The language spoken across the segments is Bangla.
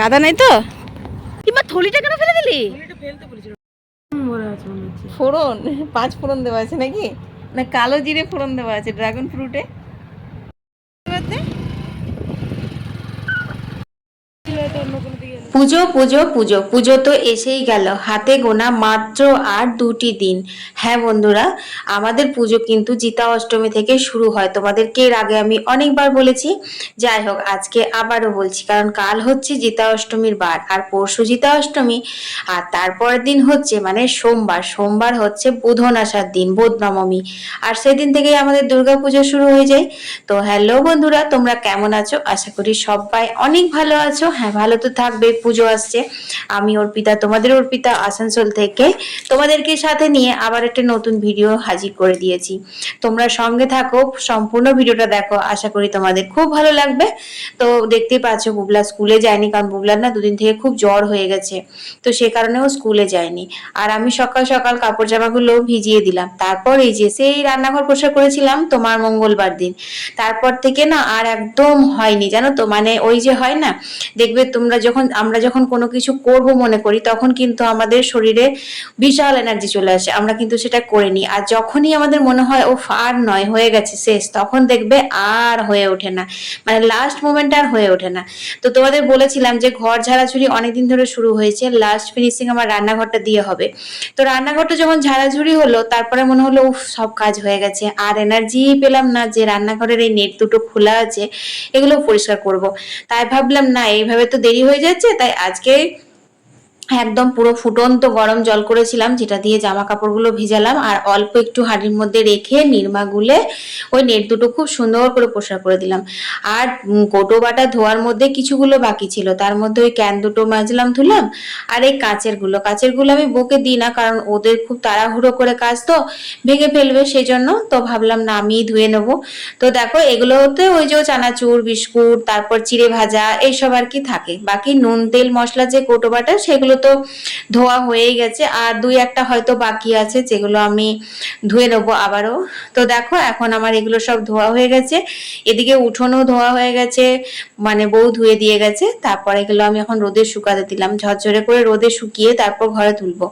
কাদা নাই তো? কিংবা থলিটা কেন ফেলে দিলি? ফোড়ন পাঁচ ফোড়ন দেওয়া আছে নাকি? না কালো জিরে ফোড়ন দেওয়া আছে ড্রাগন ফ্রুটে? পুজো পুজো পুজো পুজো তো এসেই গেল। হাতে গোনা মাত্র আর দুটি দিন। হ্যাঁ বন্ধুরা, আমাদের পুজো কিন্তু জিতা অষ্টমী থেকে শুরু হয়। তোমাদেরকে এর আগে আমি অনেকবার বলেছি। যাই হোক, আজকে আবারও বলছি, কারণ কাল হচ্ছে জিতা অষ্টমীর বার, আর পরশু জিতা অষ্টমী, আর তারপরের দিন হচ্ছে মানে সোমবার। সোমবার হচ্ছে বুধন আসার দিন বোধ নবমী আর সেদিন থেকেই আমাদের দুর্গা পুজো শুরু হয়ে যায়। তো হ্যালো বন্ধুরা, তোমরা কেমন আছো? আশা করি সবাই অনেক ভালো আছো। হ্যাঁ ভালো তো থাকবে পুজো আসছে। আমি অর্পিতা তোমাদের অর্পিতা আসানসোল থেকে। তোমাদেরকে সাথে নিয়ে আবার একটা নতুন ভিডিও হাজির করে দিয়েছি। তোমরা সঙ্গে থাকো, সম্পূর্ণ ভিডিওটা দেখো। আশা করি তোমাদের খুব ভালো লাগবে। তো দেখতেই পাচ্ছ, বুবলা স্কুলে যায়নি, কারণ বুবলার না দুদিন থেকে খুব জ্বর হয়ে গেছে। তো সে কারণে ও স্কুলে যায়নি। আর আমি সকাল সকাল কাপড় জামাগুলো ভিজিয়ে দিলাম। তারপর এই যে সেই রান্নাঘর পরিষ্কার করেছিলাম তোমার মঙ্গলবার দিন। তারপর থেকে না আর একদম হয়নি, জানো তো? মানে ওই যে হয় না? দেখবে তোমরা যখন আমরা যখন কোনো কিছু করব মনে করি, তখন কিন্তু আমাদের শরীরে বিশাল এনার্জি চলে আসে। আমরা কিন্তু সেটা করে আর যখনই আমাদের মনে হয় ও আর নয়, হয়ে গেছে, শেষ, তখন দেখবে আর হয়ে ওঠে না। মানে লাস্ট মোমেন্ট আর হয়ে ওঠে না। তো তোমাদের বলেছিলাম যে, ঘর ঝাড়াঝুড়ি অনেকদিন ধরে শুরু হয়েছে। লাস্ট ফিনিশিং আমার রান্নাঘরটা দিয়ে হবে। তো রান্নাঘরটা যখন ঝাড়াঝুড়ি হলো, তারপরে মনে হলো, উফ, সব কাজ হয়ে গেছে। আর এনার্জি পেলাম না যে, রান্নাঘরের এই নেট দুটো খোলা আছে, এগুলো পরিষ্কার করব। তাই ভাবলাম, না, এইভাবে তো দেরি হয়ে যাচ্ছে তাই আজকে একদম পুরো ফুটন্ত গরম জল করেছিলাম, যেটা দিয়ে জামা কাপড়গুলো ভিজালাম, আর অল্প একটু হাঁড়ির মধ্যে রেখে নির্মা গুলে ওই নেট দুটো খুব সুন্দর করে পরিষ্কার করে দিলাম। আর কোটো বাটা ধোয়ার মধ্যে কিছুগুলো বাকি ছিল, তার মধ্যে ওই ক্যান দুটো মাজলাম, ধুলাম, আর এই কাচেরগুলো কাচেরগুলো আমি বকে দিই না, কারণ ওদের খুব তাড়াহুড়ো করে কাজ তো, ভেঙে ফেলবে সেই জন্য তো ভাবলাম না, আমিই ধুয়ে নেব। তো দেখো, এগুলোতে ওই যে চানাচুর, বিস্কুট, তারপর চিড়ে ভাজা, এইসব আর কি থাকে। বাকি নুন, তেল, মশলা যে কোটো বাটা, সেগুলো তো ধোয়া হয়েই গেছে। আর দুই একটা হয়তো বাকি আছে, যেগুলো আমি ধুয়ে নেব আবারও। তো দেখো, এখন আমার এগুলো সব ধোয়া হয়ে গেছে। এদিকে উঠোনও ধোয়া হয়ে গেছে মানে বউ ধুয়ে দিয়ে গেছে। তারপর এগুলো আমি এখন রোদে শুকাতে দিলাম। ঝরঝরে করে রোদে শুকিয়ে তারপর ঘরে তুলবো।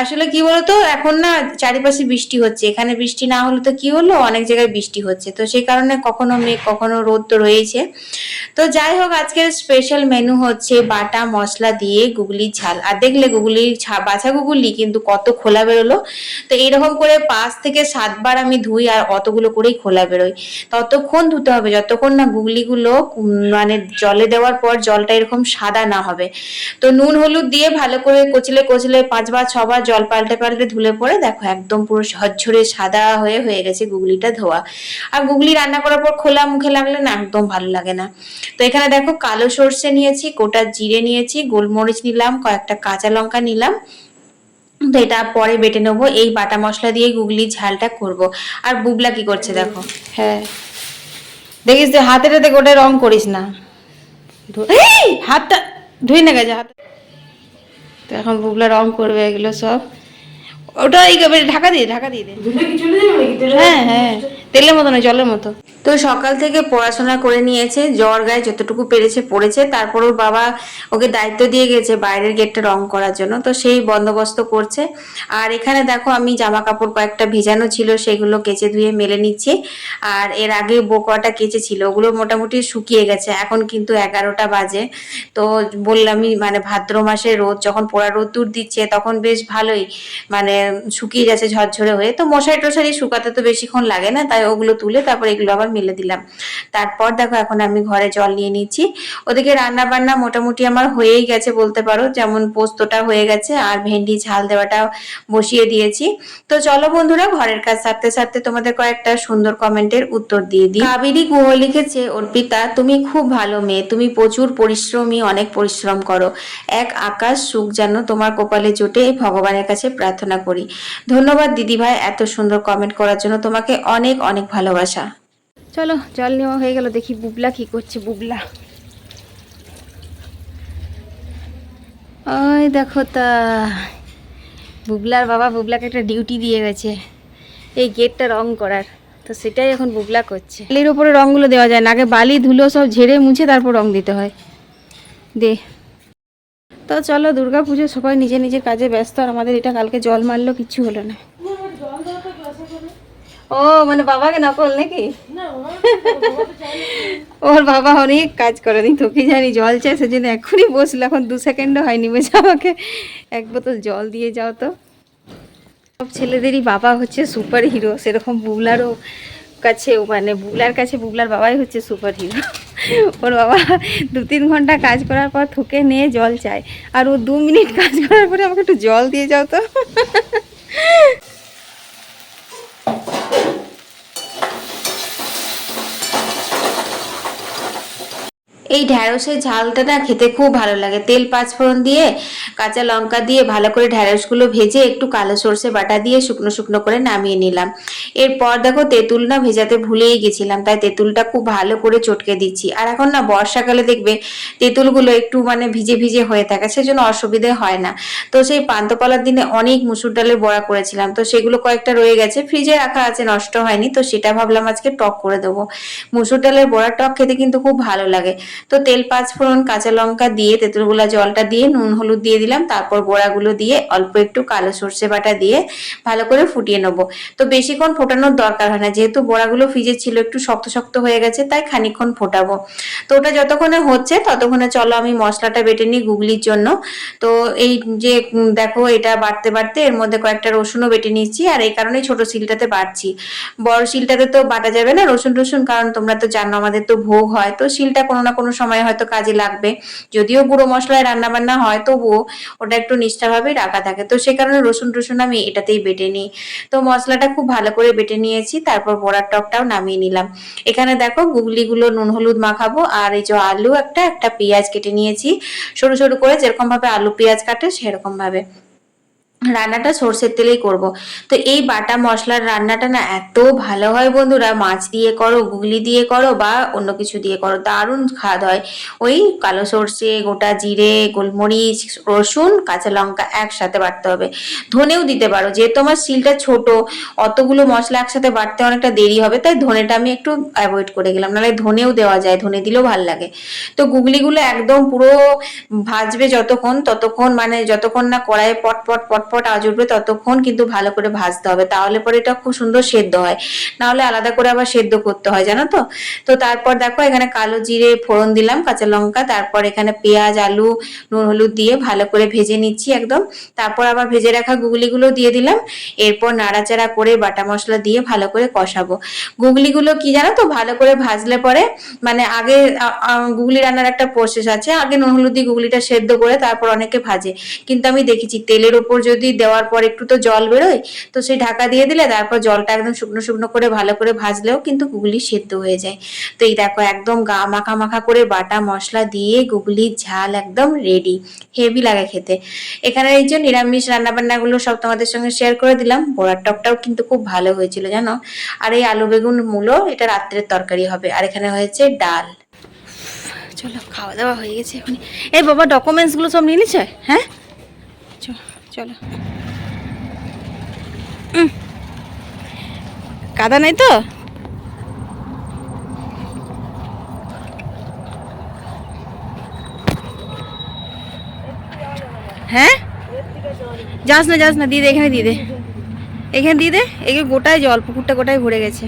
আসলে কি বলতো, এখন না চারিপাশে বৃষ্টি হচ্ছে। এখানে বৃষ্টি না হলে তো কি হলো? অনেক জায়গায় বৃষ্টি হচ্ছে। তো সেই কারণে কখনো মেঘ, কখনো রোদ তো রয়েছে তো যাই হোক, আজকের স্পেশাল মেনু হচ্ছে বাটা মশলা দিয়ে গুগলি ঝাল। আর দেখলে গুগলি বাছা গুগলি কিন্তু কত খোলা বেরোলো। তো এইরকম করে পাঁচ থেকে সাতবার আমি ধুই আর অতগুলো করেই খোলা বেরোই। ততক্ষণ ধুতে হবে, যতক্ষণ না গুগলিগুলো মানে জলে দেওয়ার পর জলটা এরকম সাদা না হবে। তো নুন, হলুদ দিয়ে ভালো করে কচলে কচলে পাঁচবার, ছবার জল পাল্টে পাল্টে ধুলে পরে দেখো একদম পুরো ঝরঝরে সাদা হয়ে হয়ে গেছে গুগলিটা ধোয়া। আর গুগলি রান্না করার পর খোলা মুখে লাগলে না একদম ভালো লাগে না। তো এখানে দেখো কালো সর্ষে নিয়েছি, গোটা জিরে নিয়েছি, গোলমরিচ নিলাম কয়েকটা কাঁচা লঙ্কা নিলাম। তো এটা পরে বেটে নেব। এই বাটা মশলা দিয়ে গুগলি ঝালটা করব। আর বুবলা কি করছে দেখো। হ্যাঁ। দেখিস যে হাতে টাতে গোটায় রং করিস না। হাতটা ধুই না গেছে হাত। তো এখন বুবলা রং করবে এগুলো সব। ওটা এই ঢাকা দিয়ে ঢাকা দিয়ে দে। হ্যাঁ হ্যাঁ। তেলের মতো নয় জলের মতো। তো সকাল থেকে পড়াশোনা করে নিয়েছে, জ্বর গায়ে যতটুকু পেরেছে পড়েছে তারপর ওর বাবা ওকে দায়িত্ব দিয়ে গেছে বাইরের গেটটা রং করার জন্য, তো সেই বন্দোবস্ত করছে। আর এখানে দেখো আমি জামা কাপড় কয়েকটা ভেজানো ছিল, সেগুলো কেচে ধুয়ে মেলে নিচ্ছি। আর এর আগে বোকটা কেচে ছিল ওগুলো মোটামুটি শুকিয়ে গেছে, এখন কিন্তু এগারোটা বাজে। তো বললামই মানে ভাদ্র মাসে রোদ, যখন পোড়া রোদ্দুর দিচ্ছে, তখন বেশ ভালোই মানে শুকিয়ে যাচ্ছে ঝরঝরে হয়ে। তো মশারি টশারি শুকাতে তো বেশিক্ষণ লাগে না, তাই ওগুলো তুলে তারপর এগুলো আবার মেলে দিলাম। তারপর দেখো এখন আমি ঘরে জল নিয়ে নিচ্ছি। ওদিকে রান্না বান্না মোটামুটি আমার হয়েই গেছে বলতে পারো। যেমন পোস্তটা হয়ে গেছে আর ভেন্ডি ঝাল দেওয়াটা বসিয়ে দিয়েছি। তো চলো বন্ধুরা, ঘরের কাজ সারতে সারতে তোমাদের কয়েকটা সুন্দর কমেন্টের উত্তর দিয়ে দিই। কাবেরী গুহ লিখেছে, অর্পিতা, তুমি খুব ভালো মেয়ে। তুমি প্রচুর পরিশ্রমী, অনেক পরিশ্রম করো। এক আকাশ সুখ যেন তোমার কপালে জোটে, ভগবানের কাছে প্রার্থনা করি। ধন্যবাদ দিদিভাই, এত সুন্দর কমেন্ট করার জন্য তোমাকে অনেক অনেক ভালোবাসা। চলো, জল নেওয়া হয়ে গেল, দেখি বুবলা কি করছে, বুবলা। ওই দেখো তা, বুবলার বাবা বুবলাকে একটা ডিউটি দিয়ে গেছে, এই গেটটা রং করার, তো সেটাই এখন বুবলা করছে। বালির ওপরে রঙগুলো দেওয়া যায় না, আগে বালি, ধুলো সব ঝেড়ে মুছে তারপর রং দিতে হয়। দে। তো চলো, দুর্গা পুজো সবাই নিজের নিজের কাজে ব্যস্ত, আর আমাদের এটা কালকে জল মারলো কিচ্ছু হলো না। ও মানে বাবাকে নকল নাকি? ওর বাবা অনেক কাজ করে নি তো কি জানি জল চাই সেজন্য এখনই বসল, এখন দু সেকেন্ডও হয়নি, বলছে আমাকে এক বোতল জল দিয়ে যাও তো। সব ছেলেদেরই বাবা হচ্ছে সুপার হিরো সেরকম বুবলারও কাছে মানে বুবলার কাছে বুবলার বাবাই হচ্ছে সুপার হিরো ওর বাবা দু তিন ঘণ্টা কাজ করার পর থুকে নিয়ে জল চায়, আর ও দু মিনিট কাজ করার পরে আমাকে একটু জল দিয়ে যাও তো। এই ঢ্যাঁড়সের ঝালটা না খেতে খুব ভালো লাগে। তেল পাঁচফোড়ন দিয়ে, কাঁচা লঙ্কা দিয়ে ভালো করে ঢ্যাঁড়সগুলো ভেজে একটু কালো সর্ষে বাটা দিয়ে শুকনো শুকনো করে নামিয়ে নিলাম। এরপর দেখো তেঁতুল না ভেজাতে ভুলেই গেছিলাম, তাই তেঁতুলটা খুব ভালো করে চটকে দিচ্ছি। আর এখন না বর্ষাকালে দেখবে তেঁতুলগুলো একটু মানে ভিজে ভিজে হয়ে থাকে, সেজন্য অসুবিধে হয় না। তো সেই পান্তকলার দিনে অনেক মুসুর ডালের বড়া করেছিলাম, তো সেগুলো কয়েকটা রয়ে গেছে, ফ্রিজে রাখা আছে, নষ্ট হয়নি, তো সেটা ভাবলাম আজকে টক করে দেবো। মুসুর ডালের বড়া টক খেতে কিন্তু খুব ভালো লাগে। তো তেল পাঁচ ফোড়ন কাঁচা লঙ্কা দিয়ে তেঁতুলগুলা জলটা দিয়ে নুন, হলুদ দিয়ে দিলাম। তারপর বড়াগুলো দিয়ে অল্প একটু কালো সর্ষে বাটা দিয়ে ভালো করে ফুটিয়ে নেব। তো বেশিক্ষণ ফোটানোর দরকার হয় না। যেহেতু বড়াগুলো ফ্রিজে ছিল, একটু শক্ত শক্ত হয়ে গেছে, তাই খানিকক্ষণ ফোটাবো। তো ওটা যতক্ষণে হচ্ছে, ততক্ষণে চলো আমি মশলাটা বেটে নিই গুগলির জন্য। তো এই যে দেখো এটা বাড়তে বাড়তে এর মধ্যে কয়েকটা রসুনও বেটে নিচ্ছি। আর এই কারণে ছোট শিলটাতে বাড়ছি। বড় শিলটাতে তো বাটা যাবে না রসুন টসুন কারণ তোমরা তো জানো আমাদের তো ভোগ হয়। তো শিলটা কোনো না কোনো সময় হয়তো কাজে লাগবে। যদিও গুঁড়ো মশলায় রান্না বান্না হয়, তবুও ওটা একটু নিষ্ঠাভাবেই রাখা থাকে। তো সে কারণে রসুন টসুন আমি এটাতেই বেটে নিই। তো মশলাটা খুব ভালো করে বেটে নিয়েছি, তারপর বড়ার টকটাও নামিয়ে নিলাম। এখানে দেখো গুগলিগুলো নুন হলুদ মাখাবো, আর এই যে আলু একটা একটা পেঁয়াজ কেটে নিয়েছি। সরু সরু করে যেরকম ভাবে আলু পেঁয়াজ কাটে সেরকম ভাবে রান্নাটা সর্ষের তেলেই করব। তো এই বাটা মশলার রান্নাটা না এত ভালো হয় বন্ধুরা। মাছ দিয়ে করো, গুগলি দিয়ে করো বা অন্য কিছু দিয়ে করো। দারুণ খাদ হয়। ওই কালো সর্ষে, গোটা জিরে, গোলমরিচ, রসুন, কাঁচা লঙ্কা একসাথে বাটতে হবে। ধনেও দিতে পারো। যেহেতু আমার শিলটা ছোট, অতগুলো মশলা একসাথে বাটতে অনেকটা দেরি হবে, তাই ধনেটা আমি একটু অ্যাভয়েড করে গেলাম। নাহলে ধনেও দেওয়া যায়, ধনে দিলেও ভালো লাগে। তো গুগলিগুলো একদম পুরো ভাজবে যতক্ষণ, ততক্ষণ মানে যতক্ষণ না কড়াইয়ে পট পট পট পট আওয়াজ উঠবে ততক্ষণ কিন্তু ভালো করে ভাজতে হবে। তাহলে পরে এটা খুব সুন্দর সেদ্ধ হয়। না হলে আলাদা করে আবার সেদ্ধ করতে হয়, জানো তো? তো তারপর দেখো এখানে কালো জিরে ফোড়ন দিলাম, কাঁচা লঙ্কা, তারপর এখানে পেঁয়াজ, আলু, নুন, হলুদ দিয়ে ভালো করে ভেজে নিচ্ছি একদম। তারপর আবার ভেজে রাখা গুগলিগুলো দিয়ে দিলাম। এরপর নাড়াচাড়া করে বাটা মশলা দিয়ে ভালো করে কষাবো। গুগলিগুলো কি জানো তো, ভালো করে ভাজলে পরে মানে আগে গুগলি রান্নার একটা প্রসেস আছে। আগে নুন, হলুদ দিয়ে গুগলিটা সেদ্ধ করে তারপর অনেকে ভাজে। কিন্তু আমি দেখেছি তেলের ওপর যদি দেওয়ার পর একটু তো জল বেরোয়, তো সেই ঢাকা দিয়ে দিলে তারপর জলটা একদম শুকনো শুকনো করে ভালো করে ভাজলেও কিন্তু গুগলি সেদ্ধ হয়ে যায়। তো এই দেখো একদম গা মাখা মাখা করে বাটা মশলা দিয়ে গুগলির ঝাল একদম রেডি হেভি লাগে খেতে। এখানে এই যে নিরামিষ রান্নাবান্নাগুলো সব তোমাদের সঙ্গে শেয়ার করে দিলাম, বড়ার টকটাও কিন্তু খুব ভালো হয়েছিল জানো। আর এই আলু বেগুন মূলো, এটা রাত্রের তরকারি হবে, আর এখানে হয়েছে ডাল। চলো, খাওয়া দাওয়া হয়ে গেছে এখন এই বাবা ডকুমেন্টসগুলো সব নিয়ে নিচ্ছে হ্যাঁ? চলো। কাদা নাই তো? হ্যাঁ? যাস না যাস না দিয়ে দে, এখানে দিয়ে দে। এখানে দিয়ে দে এখানে গোটায় জল, পুকুরটা গোটায় ভরে গেছে।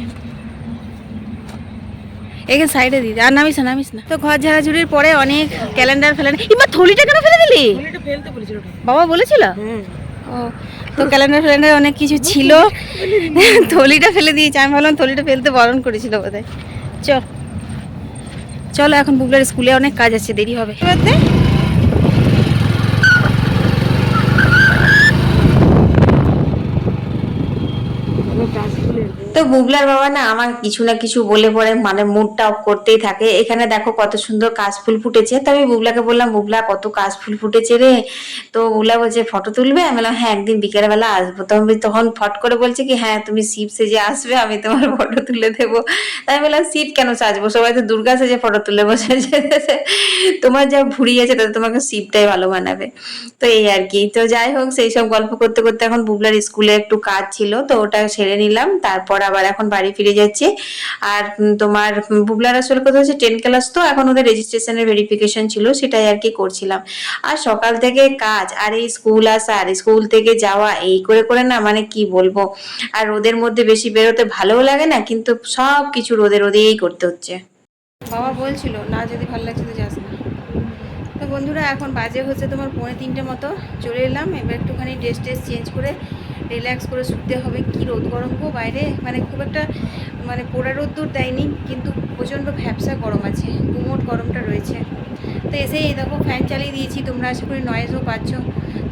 এখানে সাইডে দিদি। আর নামিস না নামিস না। তো ঘর ঝাড়াঝুড়ির পরে অনেক ক্যালেন্ডার ফেলেন। এবার থলিটা কেন ফেলে দিলি? বাবা বলেছিল? ও তো ক্যালেন্ডার ফ্যালেন্ডার অনেক কিছু ছিল। থলিটা ফেলে দিয়েছে। আমি ভাবলাম থলিটা ফেলতে বরণ করেছিল বোধহয়। চল। চলো এখন বুবলার স্কুলে অনেক কাজ আছে দেরি হবে। তো বুবলার বাবা না আমার কিছু না কিছু বলে পরে মানে মুডটা অফ করতেই থাকে। এখানে দেখো কত সুন্দর কাশফুল ফুটেছে। তো আমি বুবলাকে বললাম, বুবলা, কত কাশফুল ফুটেছে রে? তো বুবলা বলছে, ফটো তুলবে? আমি বললাম হ্যাঁ একদিন বিকেল বেলা আসব। তো আমি তখন ফট করে বলছে কি হ্যাঁ তুমি শিব সেজে আসবে, আমি তোমার ফটো তুলে দেবো। তাই বললাম, শিব কেন সাজবো? সবাই তো দুর্গা সেজে ফটো তুলে বসেছে তোমার যা ভুড়ি আছে, তাতে তোমাকে শিবটাই ভালো মানাবে। তো এই আর কি। তো যাই হোক, সেই সব গল্প করতে করতে এখন বুবলার স্কুলে একটু কাজ ছিল, তো ওটা সেরে নিলাম। তারপর আবার এখন বাড়ি ফিরে যাচ্ছে। আর তোমার বুবলার আসলে কথা হচ্ছে? টেন ক্লাস তো। এখন ওদের রেজিস্ট্রেশনের ভেরিফিকেশন ছিল। সেটাই আর কি করছিলাম। আর সকাল থেকে কাজ, আর এই স্কুল আসা, আর স্কুল থেকে যাওয়া, এই করে করে না মানে কি বলব? আর রোদের মধ্যে বেশি বেরোতে ভালোও লাগে না, কিন্তু সব কিছু রোদে রোদেই করতে হচ্ছে। বাবা বলছিল, না, যদি ভালো লাগছে তো যাস না। তো বন্ধুরা, এখন বাজে হচ্ছে তোমার পৌনে তিনটে মতো। চলে এলাম। এবার একটুখানি ড্রেস ট্রেস চেঞ্জ করে রিল্যাক্স করে শুতে হবে, কি রোদ গরম গো বাইরে? মানে খুব একটা মানে পোড়া রোদ্দুর দেয়নি, কিন্তু প্রচণ্ড ভ্যাবসা গরম আছে, গুমোট গরমটা রয়েছে। তো এসে এই দেখো ফ্যান চালিয়ে দিয়েছি, তোমরা আশা করি নয়েজও পাচ্ছ।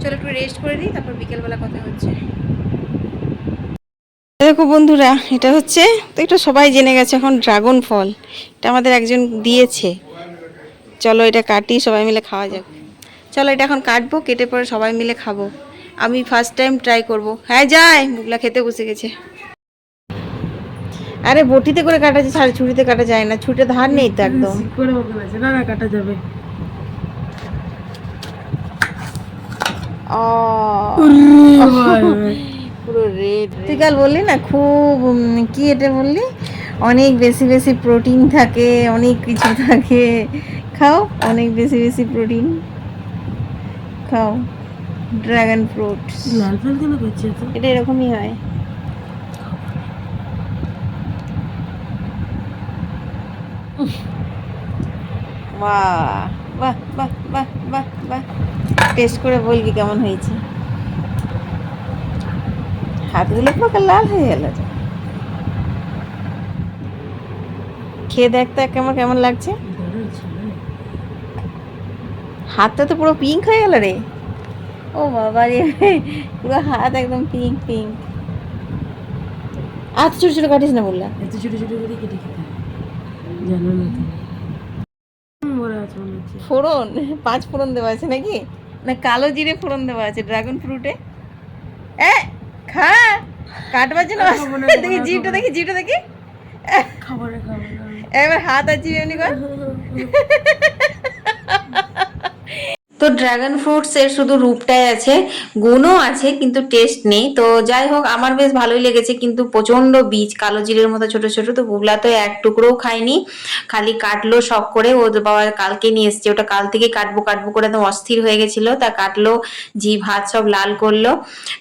চলো একটু রেস্ট করে দিই তারপর বিকেলবেলা কথা হচ্ছে। দেখো বন্ধুরা, এটা হচ্ছে, তো এটা সবাই জেনে গেছে এখন ড্রাগন ফল এটা আমাদের একজন দিয়েছে। চলো এটা কাটি, সবাই মিলে খাওয়া যাক। চলো এটা এখন কাটবো, কেটে পরে সবাই মিলে খাব। আমি ফার্স্ট টাইম ট্রাই করব। হ্যাঁ যাই বুগলা খেতে বসে গেছে। আরে বটিতে করে কাটা যায় ছাড় ছুরিতে কাটা যায় না ছুরিতে ধার নেই তো একদম। না না কাটা যাবে। পুরো রেড তুই কাল বললি না খুব কি এটা বললি? অনেক বেশি বেশি প্রোটিন থাকে অনেক কিছু থাকে। খাও অনেক বেশি বেশি প্রোটিন খাও। ড্রাগন ফ্রুট লাল ফল কেন করছে এটা এরকমই হয়। বাহ বাহ বাহ বাহ বাহ বাহ। টেস্ট করে বলবি কেমন হয়েছে। হাতগুলো পুরো লাল হয়ে গেল। খেয়ে দেখ তো কেমন কেমন লাগছে। হাতটা তো পুরো পিঙ্ক হয়ে গেল রে। ও বাবা রে পুরো হাত একদম পিঙ্ক পিঙ্ক আচ্ছা ছোট ছোট কাটিস না বললাম এত ছোট ছোট করে কেটে খেতে জানো না আছে ফোড়ন? পাঁচ ফোড়ন দেওয়া আছে নাকি? না কালো জিরে ফোড়ন দেওয়া আছে ড্রাগন ফ্রুটে? এ খা! কাটবার জন্য দেখি জিভটা দেখি জিভটা দেখি। খাবারে খাব এবার হাত আর জিভ এমনি কর। তো ড্রাগন ফ্রুটস এর শুধু রূপটাই আছে, গুণও আছে, কিন্তু টেস্ট নেই। তো যাই হোক, আমার বেশ ভালোই লেগেছে, কিন্তু প্রচণ্ড বীজ, কালো জিরের মতো ছোট ছোট, তো বুবলা তো এক টুকরোও খায়নি খালি কাটলো শখ করে, ও তো বাবা কালকে নিয়ে এসছে, ওটা কাল থেকে কাটবো কাটবো করে একদম অস্থির হয়ে গেছিল, তা কাটলো, জিভ ভাত সব লাল করল।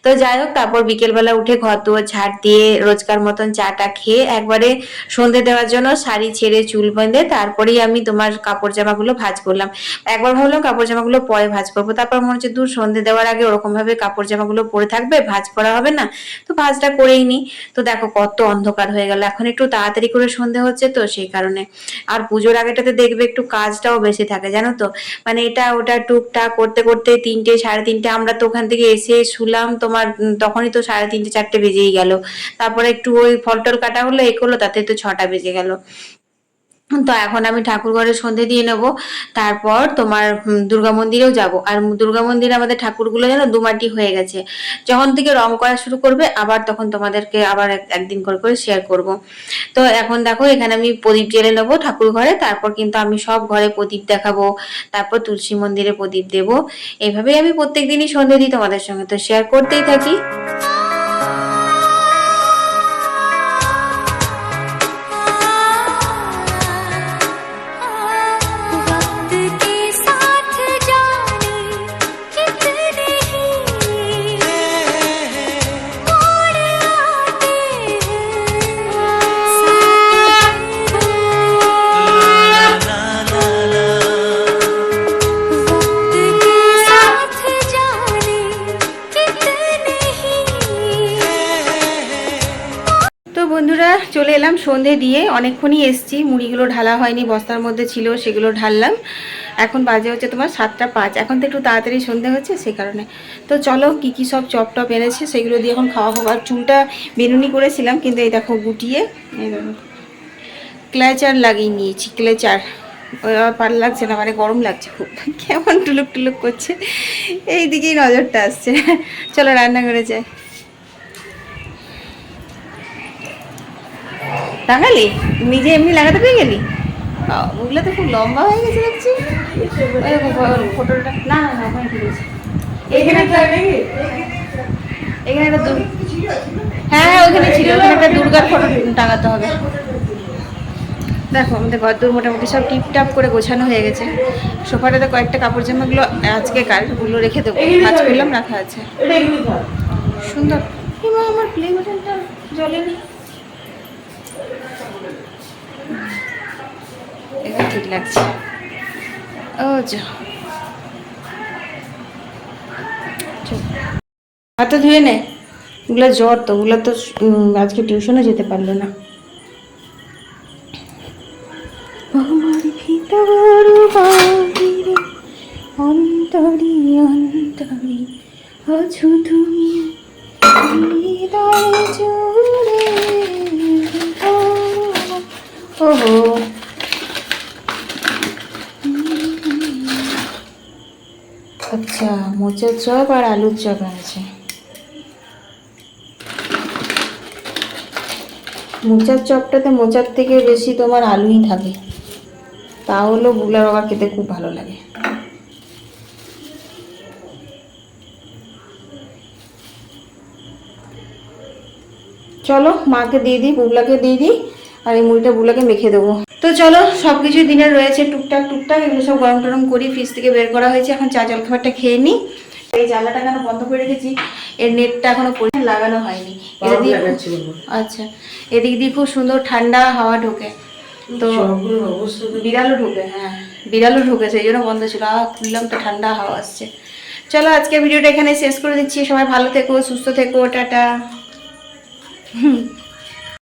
তো যাই হোক, তারপর বিকেলবেলা উঠে ঘর দুয়ার ঝাড় দিয়ে রোজকার মতন চাটা খেয়ে একবারে সন্ধে দেওয়ার জন্য শাড়ি ছেড়ে চুল বেঁধে, তারপরেই আমি তোমার কাপড় জামাগুলো ভাজ করলাম। একবার ভাবলাম কাপড় জামাগুলো পরে ভাঁজ করব। তারপর মনে হচ্ছে দূর সন্ধে দেওয়ার আগে ওরকম ভাবে কাপড় জামাগুলো পরে থাকবে, ভাঁজ করা হবে না। তো ভাঁজটা করেই নি। তো দেখো কত অন্ধকার হয়ে গেল। এখন একটু তাড়াতাড়ি করে সন্ধে হচ্ছে তো সেই কারণে। আর পুজোর আগেটাতে দেখবে একটু কাজটাও বেশি থাকে, জানো তো? মানে এটা ওটা টুকটাক করতে করতে তিনটে, সাড়ে তিনটে আমরা তো ওখান থেকে এসে শুলাম, তোমার তখনই তো সাড়ে তিনটে, চারটে বেজেই গেল। তারপরে একটু ওই ফল টল কাটা হলো, এ করল, তাতে তো ছটা বেজে গেল। তো এখন আমি ঠাকুর ঘরে সন্ধে দিয়ে নেব। তারপর তোমার দুর্গা মন্দিরেও যাব। আর দুর্গা মন্দিরে আমাদের ঠাকুরগুলো যেন দুমাটি হয়ে গেছে। যখন থেকে রং করা শুরু করবে, আবার তখন তোমাদেরকে আবার এক- একদিন করে করে শেয়ার করব। তো এখন দেখো, এখানে আমি প্রদীপ জেলে নেব ঠাকুর ঘরে তারপর কিন্তু আমি সব ঘরে প্রদীপ দেখাবো। তারপর তুলসী মন্দিরে প্রদীপ দেব। এইভাবেই আমি প্রত্যেক দিনই সন্ধে দিই তোমাদের সঙ্গে। তো শেয়ার করতেই থাকি। চলে এলাম সন্ধে দিয়ে, অনেকক্ষণই এসছি, মুড়িগুলো ঢালা হয়নি, বস্তার মধ্যে ছিল, সেগুলো ঢাললাম। এখন বাজে হচ্ছে তোমার সাতটা পাঁচ, এখন তো একটু তাড়াতাড়ি সন্ধে হচ্ছে সেই কারণে। তো চলো, কি কি সব চপ টপ এনেছে, সেগুলো দিয়ে এখন খাওয়া খাব আর চুলটা বেনুনি করেছিলাম, কিন্তু এই দেখো গুটিয়ে ক্লেচার লাগিয়ে নিয়েছি আর ভালো লাগছে না মানে গরম লাগছে খুব। কেমন টুলুক টুলুক করছে এই দিকেই নজরটা আসছে। চলো রান্না করে যাই। লাগালি নিজে এমনি লাগাতে পেয়ে গেলি? ওগুলো তো খুব লম্বা হয়ে গেছে দেখছি। ফটোটা। না না না ওখানে ঠিক আছে। এখানে একটা এখানে একটা হ্যাঁ হ্যাঁ ওইখানে ছিল ওখানে একটা দুর্গার ফটো টাঙাতে হবে। দেখো আমাদের ঘরদূর মোটামুটি সব টিপটাপ করে গোছানো হয়ে গেছে। সোফাটাতে কয়েকটা কাপড় জামাগুলো আজকে রেখে দেবো। কাজ করলাম রাখা আছে। সুন্দর। আমার প্লে বাটনটা জ্বলেনি এটা ঠিক লাগছে। ও হাতে ধুয়ে নে। ওগুলো জ্বর তো ওগুলো তো আজকে টিউশনে যেতে পারল না। অন্তরি অন্তরি আছো তুমি ওহো আচ্ছা মোচার চপ আর আলুর চপ আছে মোচার চপটাতে মোচার থেকে বেশি তোমার আলুই থাকে। তা হলো বুগলার বাবা খেতে খুব ভালো লাগে। চলো মাকে দিয়ে দিই বুগলাকে দিয়ে দিই। আর এই মুড়িটা বুগলাকে মেখে দেবো। তো চলো সব কিছু দিনে রয়েছে টুকটাক টুকটাক এগুলো সব গরম টরম করি ফ্রিজ থেকে বের করা হয়েছে। এখন চা জলখাবারটা খেয়ে নিই এই জ্বালাটা কেন বন্ধ করে রেখেছি। এর নেটটা এখনও লাগানো হয়নি। এটা দিয়ে আচ্ছা। এদিক দিয়ে খুব সুন্দর ঠান্ডা হাওয়া ঢোকে। তো বিড়ালও ঢুকে হ্যাঁ। বিড়ালও ঢুকে সেই জন্য বন্ধ ছিল। আহ খুললাম তো ঠান্ডা হাওয়া আসছে। চলো আজকে ভিডিওটা এখানে শেষ করে দিচ্ছি। সবাই ভালো থেকো সুস্থ থেকো টাটা। হুম।